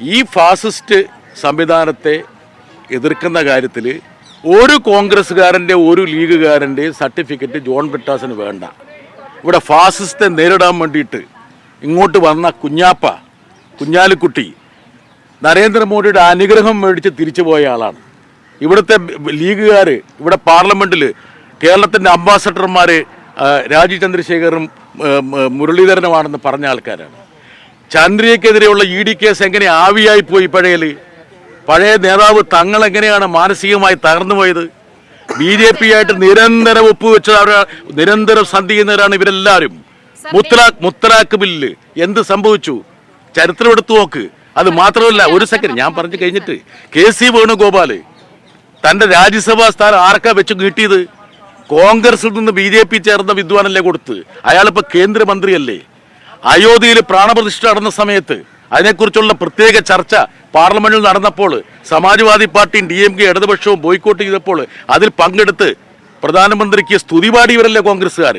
ഈ ഫാസിസ്റ്റ് സംവിധാനത്തെ എതിർക്കുന്ന കാര്യത്തിൽ ഒരു കോൺഗ്രസ്സുകാരന്റെ ഒരു ലീഗുകാരന്റെ സർട്ടിഫിക്കറ്റ് ജോൺ ബ്രിട്ടാസിന് വേണ്ട. ഇവിടെ ഫാസിസ്റ്റെ നേരിടാൻ വേണ്ടിയിട്ട് ഇങ്ങോട്ട് വന്ന കുഞ്ഞാപ്പ കുഞ്ഞാലിക്കുട്ടി നരേന്ദ്രമോദിയുടെ അനുഗ്രഹം മേടിച്ച് തിരിച്ചു പോയ ആളാണ്. ഇവിടുത്തെ ലീഗുകാർ ഇവിടെ പാർലമെന്റിൽ കേരളത്തിന്റെ അംബാസഡർമാർ രാജീവ് ചന്ദ്രശേഖറും മുരളീധരനുമാണെന്ന് പറഞ്ഞ ആൾക്കാരാണ്. ചന്ദ്രയ്ക്കെതിരെയുള്ള ഇ ഡി കേസ് എങ്ങനെ ആവിയായി പോയി പഴയൽ പഴയ നേതാവ് തങ്ങൾ എങ്ങനെയാണ് മാനസികമായി തകർന്നു പോയത്? ബി ജെ പി ആയിട്ട് നിരന്തരം ഒപ്പുവെച്ച നിരന്തരം സന്ധി ചെയ്യുന്നവരാണ് ഇവരെല്ലാവരും മുത്തലാഖ് മുത്തലാഖ് ബില്ല് എന്ത് സംഭവിച്ചു? ചരിത്രം എടുത്തു നോക്ക്. അത് മാത്രമല്ല ഒരു സെക്കൻഡ് ഞാൻ പറഞ്ഞു കഴിഞ്ഞിട്ട് കെ സി വേണുഗോപാൽ തന്റെ രാജ്യസഭാ സ്ഥാനം ആർക്കാ വെച്ച് കിട്ടിയത്? കോൺഗ്രസിൽ നിന്ന് ബി ജെ പി ചേർന്ന വിദ്വാനല്ലേ കൊടുത്ത്? അയാളിപ്പോ കേന്ദ്രമന്ത്രിയല്ലേ? അയോധ്യയിൽ പ്രാണപ്രതിഷ്ഠ നടന്ന സമയത്ത് അതിനെക്കുറിച്ചുള്ള പ്രത്യേക ചർച്ച പാർലമെന്റിൽ നടന്നപ്പോൾ സമാജ്വാദി പാർട്ടിയും ഡി എം കെ ഇടതുപക്ഷവും ബോയ്ക്കോട്ട് ചെയ്തപ്പോൾ അതിൽ പങ്കെടുത്ത് പ്രധാനമന്ത്രിക്ക് സ്തുതി പാടിയവരല്ലേ കോൺഗ്രസ്സുകാർ